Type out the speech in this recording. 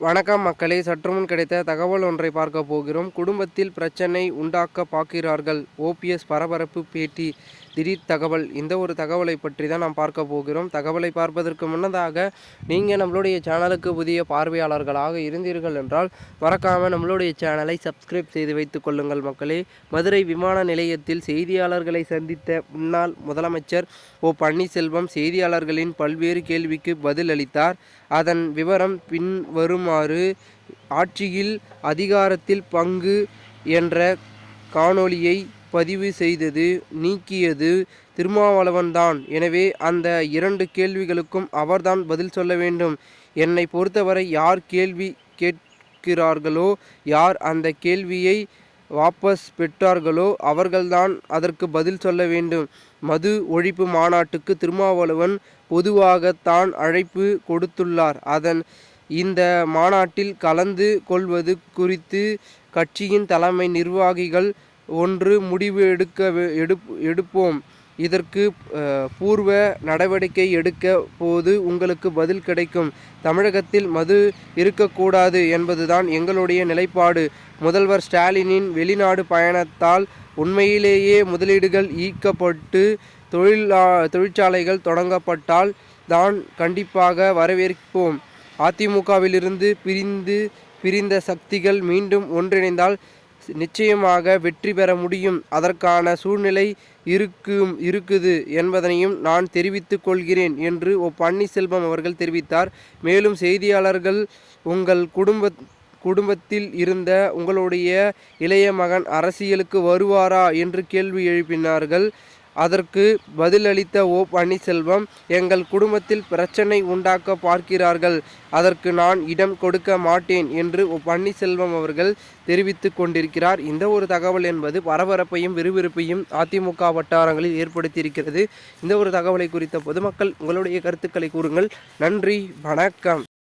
வணக்கம் மக்களே. சற்றுமுன் கிடைத்த தகவல் ஒன்றை பார்க்க போகிறோம். குடும்பத்தில் பிரச்சனை உண்டாக்க பார்க்கிறார்கள் ஓபிஎஸ் பரபரப்பு பேட்டி. திடீர் தகவல் இந்த ஒரு தகவலை பற்றி தான் நாம் பார்க்க போகிறோம். தகவலை பார்ப்பதற்கு முன்னதாக நீங்கள் நம்மளுடைய சேனலுக்கு புதிய பார்வையாளர்களாக இருந்தீர்கள் என்றால் மறக்காமல் நம்மளுடைய சேனலை சப்ஸ்கிரைப் செய்து வைத்துக் கொள்ளுங்கள் மக்களே. மதுரை விமான நிலையத்தில் செய்தியாளர்களை சந்தித்த முன்னாள் முதலமைச்சர் ஓ. பன்னீர்செல்வம் செய்தியாளர்களின் பல்வேறு கேள்விக்கு பதில் அளித்தார். அதன் விவரம் பின்வருமாறு ஆட்சியில் அதிகாரத்தில் பங்கு என்ற காணொளியை பதிவு செய்தது நீக்கியது திருமாவளவன்தான் எனவே அந்த இரண்டு கேள்விகளுக்கும் அவர்தான் பதில் சொல்ல வேண்டும். என்னை பொறுத்தவரை யார் கேள்வி கேட்கிறார்களோ யார் அந்த கேள்வியை வாபஸ் பெற்றார்களோ அவர்கள்தான் அதற்கு பதில் சொல்ல வேண்டும். மது ஒழிப்பு மாநாட்டுக்கு திருமாவளவன் பொதுவாக தான் அழைப்பு கொடுத்துள்ளார். அதன் இந்த மாநாட்டில் கலந்து கொள்வது குறித்து கட்சியின் தலைமை நிர்வாகிகள் ஒன்று முடிவு எடுக்க எடுப் எடுப்போம். இதற்கு பூர்வ நடவடிக்கை எடுக்க போது உங்களுக்கு பதில் கிடைக்கும். தமிழகத்தில் மது இருக்கக்கூடாது என்பதுதான் எங்களுடைய நிலைப்பாடு. முதல்வர் ஸ்டாலினின் வெளிநாடு பயணத்தால் உண்மையிலேயே முதலீடுகள் ஈர்க்கப்பட்டு தொழிலா தொழிற்சாலைகள் தொடங்கப்பட்டால் தான் கண்டிப்பாக வரவேற்போம். அதிமுகவிலிருந்து பிரிந்து பிரிந்த சக்திகள் மீண்டும் ஒன்றிணைந்தால் நிச்சயமாக வெற்றி பெற முடியும். அதற்கான சூழ்நிலை இருக்கும் இருக்குது என்பதனையும் நான் தெரிவித்துக் கொள்கிறேன் என்று ஓ பன்னீர்செல்வம் அவர்கள் தெரிவித்தார். மேலும் செய்தியாளர்கள் உங்கள் குடும்ப குடும்பத்தில் இருந்த உங்களுடைய இளைய மகன் அரசியலுக்கு வருவாரா என்று கேள்வி எழுப்பினார்கள். அதற்கு பதிலளித்த ஓ பன்னீர்செல்வம் எங்கள் குடும்பத்தில் பிரச்சனை உண்டாக்க பார்க்கிறார்கள். அதற்கு நான் இடம் கொடுக்க மாட்டேன் என்று ஓ பன்னீர்செல்வம் அவர்கள் தெரிவித்து கொண்டிருக்கிறார். இந்த ஒரு தகவல் என்பது பரபரப்பையும் விறுவிறுப்பையும் அதிமுக வட்டாரங்களில் ஏற்படுத்தியிருக்கிறது. இந்த ஒரு தகவலை குறித்த பொதுமக்கள் உங்களுடைய கருத்துக்களை கூறுங்கள். நன்றி வணக்கம்.